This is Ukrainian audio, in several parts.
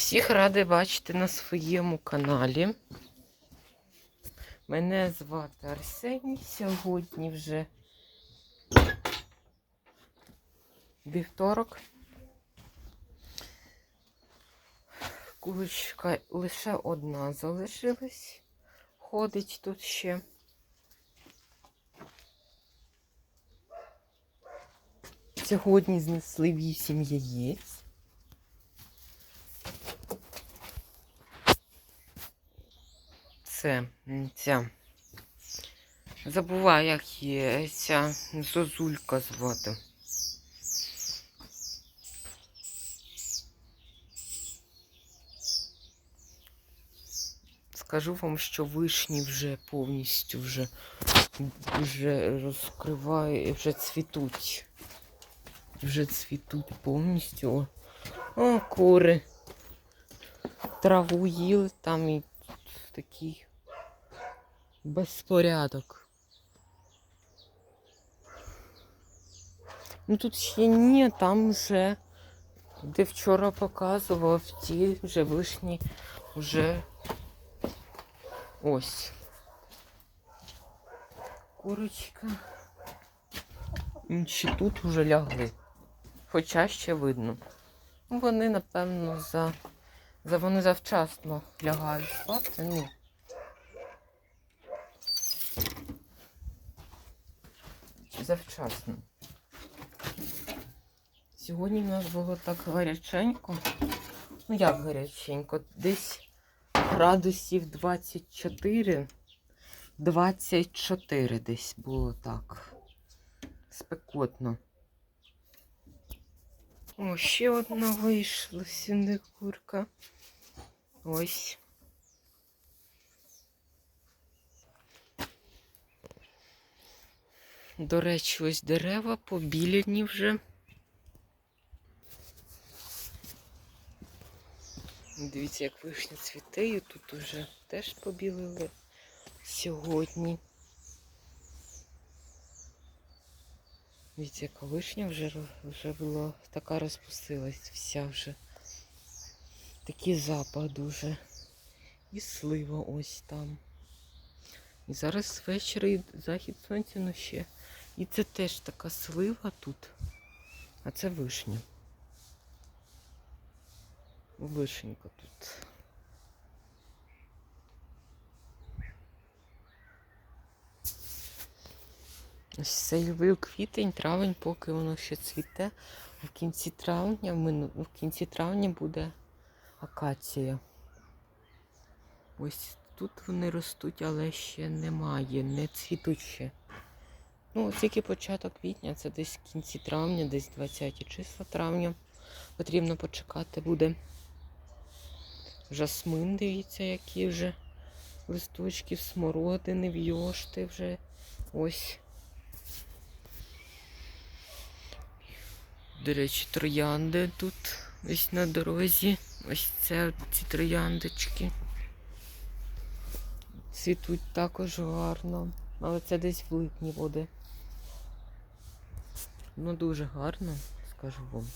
Всіх радий бачити на своєму каналі. Мене звати Арсеній. Сьогодні вже вівторок. Курочка лише одна залишилась. Ходить тут ще. Сьогодні знесли вісім яєць. Це ця. Забуваю, як є ця зозулька звати. Скажу вам, що вишні вже повністю вже, вже розкриває, вже цвітуть. Вже цвітуть повністю. О кури. Траву їли там і такий безпорядок. Ну тут ще ні, там вже, де вчора показував, ті вже вишні вже ось. Курочка. Інші тут вже лягли. Хоча ще видно. Ну, Вони, напевно, за, за вони завчасно лягають спати. Ну. Завчасно. Сьогодні в нас було так гаряченько. Ну як гаряченько? Десь градусів 24. 24 десь було так. Спекотно. О, ще одна вийшла сюди курка. Ось. До речі, ось дерева побілені вже. Дивіться, як вишня цвіте, і тут уже теж побілили сьогодні. Дивіться, яка вишня вже, вже була така розпустилась вся вже. Такий запах дуже. І слива ось там. І зараз ввечері захід сонця ну ще. І це теж така слива тут. А це вишня. Вишенька тут. Ось це люблю квітень, травень, поки воно ще цвіте. А в кінці травня, в, кінці травня буде акація. Ось тут вони ростуть, але ще немає, не цвітуть ще. Ну, тільки початок квітня, це десь в кінці травня, десь 20 числа травня. Потрібно почекати буде. Жасмин, дивіться, які вже листочки, смородини, вйошти вже ось. До речі, троянди тут ось на дорозі. Ось це ці трояндочки. Цвітуть також гарно. Але це десь в липні буде. Ну, дуже гарно, скажу вам.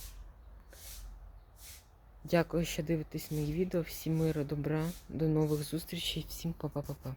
Дякую, що дивитесь мої відео. Всім миру, добра, до нових зустрічей, всім па-па-па-па.